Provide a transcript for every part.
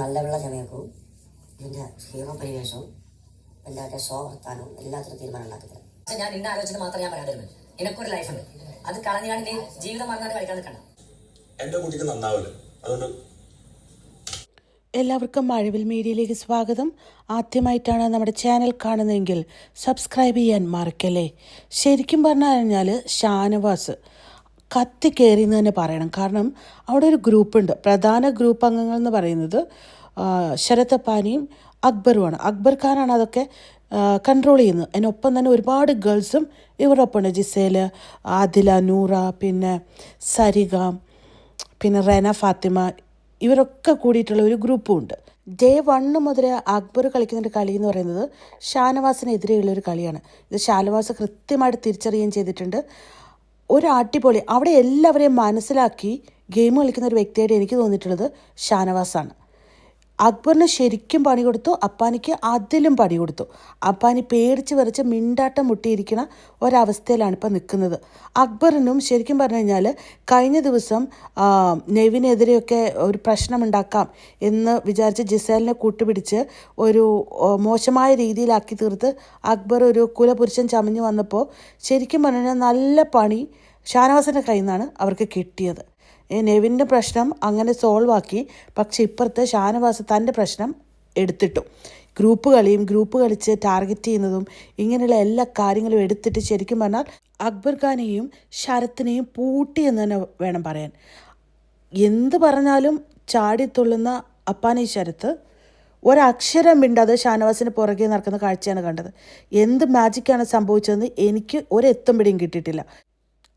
നല്ല വെള്ള ചമയക്കവും ഇതിന്റെ ഹീറോ പരിവേഷവും എല്ലാവരുടെ ഷോ എല്ലാത്തിനും തീരുമാനം ഉണ്ടാക്കുന്നത് പക്ഷെ ഞാൻ നിന്നെ ആലോചിച്ചത് മാത്രമേ ഞാൻ പറയാൻ തരുന്നത് എനിക്കൊരു ലൈഫ് ഉണ്ട്. അത് കളഞ്ഞാണ് നീ ജീവിതം മറന്നാണ് കളിക്കാൻ നിൽക്കണം എന്റെ കുട്ടിക്ക് നന്നാവില്ല അതുകൊണ്ട് എല്ലാവർക്കും മഴവിൽ മീഡിയയിലേക്ക് സ്വാഗതം. ആദ്യമായിട്ടാണ് നമ്മുടെ ചാനൽ കാണുന്നതെങ്കിൽ സബ്സ്ക്രൈബ് ചെയ്യാൻ മറക്കല്ലേ? ശരിക്കും പറഞ്ഞു കഴിഞ്ഞാൽ ഷാനവാസ്. കത്തി കയറി എന്ന് തന്നെ പറയണം. കാരണം അവിടെ ഒരു ഗ്രൂപ്പുണ്ട്. പ്രധാന ഗ്രൂപ്പ് അംഗങ്ങൾ എന്ന് പറയുന്നത് ശരത്തപ്പാനിയും അക്ബറുമാണ്. അക്ബർ ഖാനാണ് അതൊക്കെ കൺട്രോൾ ചെയ്യുന്നത്. അതിനൊപ്പം തന്നെ ഒരുപാട് ഗേൾസും ഇവരുടെ ഒപ്പമുണ്ട് ജിസേൽ ആദില നൂറ പിന്നെ സരിക പിന്നെ റെന ഫാത്തിമ ഇവരൊക്കെ കൂടിയിട്ടുള്ള ഒരു ഗ്രൂപ്പും ഉണ്ട് ഡേ വണ്ണ് മുതൽ അക്ബർ കളിക്കുന്ന ഒരു കളി എന്ന് പറയുന്നത് ഷാനവാസിനെതിരെയുള്ള ഒരു കളിയാണ്. ഇത് ഷാനവാസ് കൃത്യമായിട്ട് തിരിച്ചറിയുകയും ചെയ്തിട്ടുണ്ട്. ഒരു അടിപൊളി അവിടെ എല്ലാവരെയും മനസ്സിലാക്കി ഗെയിം കളിക്കുന്ന ഒരു വ്യക്തിയായിട്ട് എനിക്ക് തോന്നിയിട്ടുള്ളത് ഷാനവാസാണ്. അക്ബറിന് ശരിക്കും പണി കൊടുത്തു. അപ്പാനിക്ക് അതിലും പണി കൊടുത്തു. അപ്പാനി പേടിച്ച് വരച്ച് മിണ്ടാട്ടം മുട്ടിയിരിക്കുന്ന ഒരവസ്ഥയിലാണ് ഇപ്പം നിൽക്കുന്നത്. അക്ബറിനും ശരിക്കും പറഞ്ഞു കഴിഞ്ഞാൽ കഴിഞ്ഞ ദിവസം നെവിനെതിരെയൊക്കെ ഒരു പ്രശ്നമുണ്ടാക്കാം എന്ന് വിചാരിച്ച് ജിസേലിനെ കൂട്ടുപിടിച്ച് ഒരു മോശമായ രീതിയിലാക്കി തീർത്ത് അക്ബർ ഒരു കുലപുരുഷൻ ചമഞ്ഞു വന്നപ്പോൾ ശരിക്കും പറഞ്ഞു കഴിഞ്ഞാൽ നല്ല പണി ഷാനവാസിന്റെ കയ്യിൽ നിന്നാണ് അവർക്ക് കിട്ടിയത്. നെവിന്റെ പ്രശ്നം അങ്ങനെ സോൾവ് ആക്കി. പക്ഷെ ഇപ്പുറത്ത് ഷാനവാസ് തന്റെ പ്രശ്നം എടുത്തിട്ടു. ഗ്രൂപ്പ് കളിയും ഗ്രൂപ്പ് കളിച്ച് ടാർഗറ്റ് ചെയ്യുന്നതും ഇങ്ങനെയുള്ള എല്ലാ കാര്യങ്ങളും എടുത്തിട്ട് ശരിക്കും പറഞ്ഞാൽ അക്ബർ ഖാനെയും ശരത്തിനെയും പൂട്ടി എന്ന് തന്നെ വേണം പറയാൻ. എന്ത് പറഞ്ഞാലും ചാടിത്തുള്ളുന്ന അപ്പാനി ശരത്ത് ഒരക്ഷരം മിണ്ടാതെ ഷാനവാസിന് പുറകെ നടക്കുന്ന കാഴ്ചയാണ് കണ്ടത്. എന്ത് മാജിക്കാണ് സംഭവിച്ചതെന്ന് എനിക്ക് ഒരെത്തും പിടിയും കിട്ടിയിട്ടില്ല.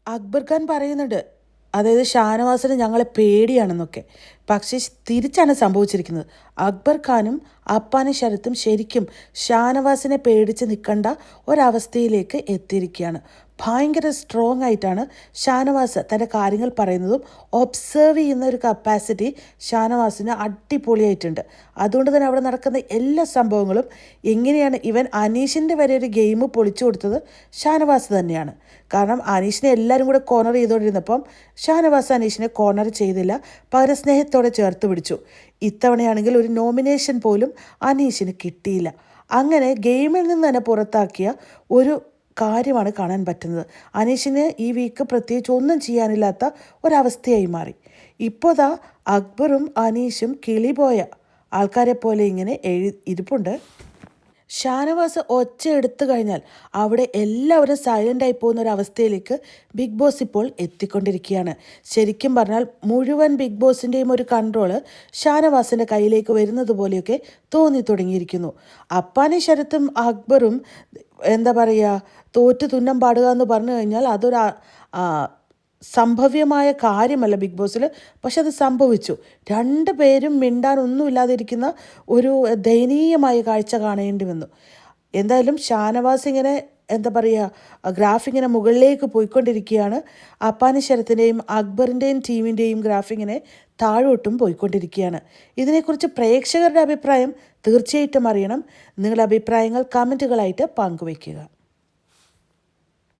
അക്ബർ ഖാൻ പറയുന്നുണ്ട് അതായത് ഷാനവാസിന് ഞങ്ങളെ പേടിയാണെന്നൊക്കെ. പക്ഷേ തിരിച്ചാണ് സംഭവിച്ചിരിക്കുന്നത്. അക്ബർ ഖാനും അപ്പാനി ശരത്തും ശരിക്കും ഷാനവാസിനെ പേടിച്ച് നിൽക്കേണ്ട ഒരവസ്ഥയിലേക്ക് എത്തിയിരിക്കുകയാണ്. ഭയങ്കര സ്ട്രോങ് ആയിട്ടാണ് ഷാനവാസ് തന്റെ കാര്യങ്ങൾ പറയുന്നതും ഒബ്സേർവ് ചെയ്യുന്ന ഒരു കപ്പാസിറ്റി ഷാനവാസിന് അടിപൊളിയായിട്ടുണ്ട്. അതുകൊണ്ട് തന്നെ അവിടെ നടക്കുന്ന എല്ലാ സംഭവങ്ങളും എങ്ങനെയാണ് ഇവൻ അനീഷിന്റെ വരെ ഒരു ഗെയിം പൊളിച്ചു കൊടുത്തത് ഷാനവാസ് തന്നെയാണ്. കാരണം അനീഷിനെ എല്ലാവരും കൂടെ കോർണർ ചെയ്തുകൊണ്ടിരുന്നപ്പം ഷാനവാസ് അനീഷിനെ കോർണർ ചെയ്തില്ല. പകരം സ്നേഹത്തോടെ ചേർത്ത് പിടിച്ചു. ഇത്തവണയാണെങ്കിൽ ഒരു നോമിനേഷൻ പോലും അനീഷിന് കിട്ടിയില്ല. അങ്ങനെ ഗെയിമിൽ നിന്ന് തന്നെ പുറത്താക്കിയ ഒരു കാര്യമാണ് കാണാൻ പറ്റുന്നത്. അനീഷിന് ഈ വീക്ക് പ്രത്യേകിച്ച് ഒന്നും ചെയ്യാനില്ലാത്ത ഒരവസ്ഥയായി മാറി. ഇപ്പോൾ ദാ അക്ബറും അനീഷും കിളിപോയ ആൾക്കാരെ പോലെ ഇങ്ങനെ എഴു ഇരിപ്പുണ്ട്. ഷാനവാസ് ഒച്ച എടുത്തു കഴിഞ്ഞാൽ അവിടെ എല്ലാവരും സൈലന്റ് ആയി പോകുന്ന ഒരു അവസ്ഥയിലേക്ക് ബിഗ് ബോസ് ഇപ്പോൾ എത്തിക്കൊണ്ടിരിക്കുകയാണ്. ശരിക്കും പറഞ്ഞാൽ മുഴുവൻ ബിഗ് ബോസിന്റെയും ഒരു കൺട്രോൾ ഷാനവാസിന്റെ കയ്യിലേക്ക് വരുന്നത് പോലെയൊക്കെ തോന്നി തുടങ്ങിയിരിക്കുന്നു. അപ്പാനി ശരത്തും അക്ബറും എന്താ പറയുക തോറ്റ് തുന്നം പാടുക എന്ന് പറഞ്ഞു കഴിഞ്ഞാൽ അതൊരു സംഭവ്യമായ കാര്യമല്ല ബിഗ് ബോസിൽ പക്ഷെ അത് സംഭവിച്ചു. രണ്ട് പേരും മിണ്ടാൻ മിണ്ടാനൊന്നുമില്ലാതിരിക്കുന്ന ഒരു ദയനീയമായ കാഴ്ച കാണേണ്ടി വന്നു. എന്തായാലും ഷാനവാസ് ഇങ്ങനെ എന്താ പറയുക ഗ്രാഫിങ്ങിനെ മുകളിലേക്ക് പോയിക്കൊണ്ടിരിക്കുകയാണ്. അപ്പാനി ശരത്തിന്റെയും അക്ബറിന്റെയും ടീമിന്റെയും ഗ്രാഫിങ്ങിനെ താഴോട്ടും പോയിക്കൊണ്ടിരിക്കുകയാണ്. ഇതിനെക്കുറിച്ച് പ്രേക്ഷകരുടെ അഭിപ്രായം തീർച്ചയായിട്ടും അറിയണം. നിങ്ങളുടെ അഭിപ്രായങ്ങൾ കമന്റുകളായിട്ട് പങ്കുവയ്ക്കുക.